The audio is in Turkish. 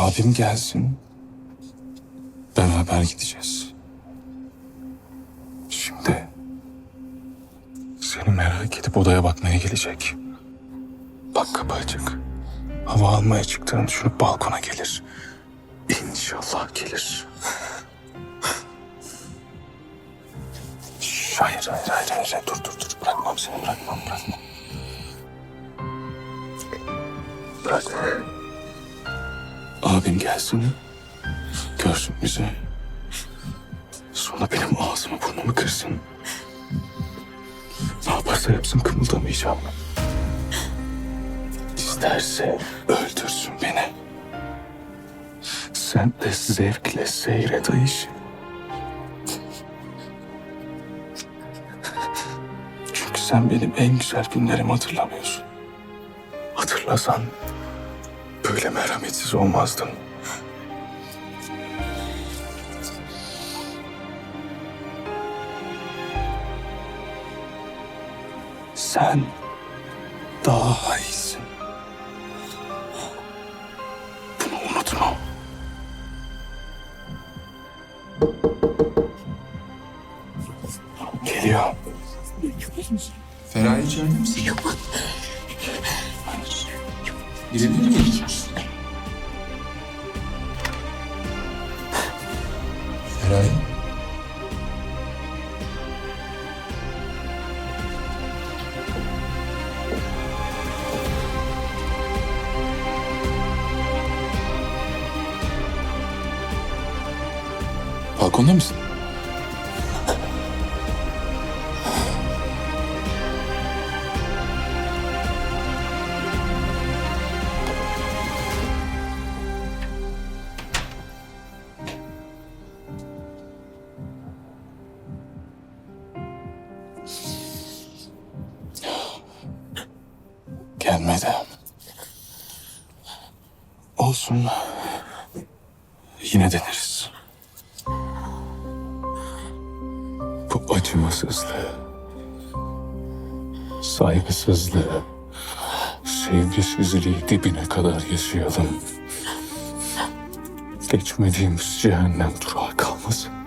Abim gelsin. Beraber gideceğiz. Şimdi seni merak edip odaya bakmaya gelecek. Bak kapı açık. Hava almaya çıktığını düşünüp balkona gelir. İnşallah gelir. Hayır, hayır, hayır, hayır. Dur, dur, dur. Bırakmam seni, bırakmam, bırakmam. Bırak. Abim gelsin. Görsün bizi. Sonra benim ağzımı burnumu kırsın. Ne yaparsa yapsın kımıldamayacağım. İsterse öldürsün beni. Sen de zevkle seyret işi. Çünkü sen benim en güzel günlerimi hatırlamıyorsun. Hatırlasan böyle merhametsiz olmazdın. Sen daha iyisin. Bunu unutma. Geliyor. Feraye içeride misin? Girebilir miyim? Feraye. Balkonda mısın? Gelmedi. Olsun. Yine deneriz. Bu acımasızlığı, saygısızlığı, sevgisizliği dibine kadar yaşayalım. Geçmediğimiz cehennem durağı kalmasın.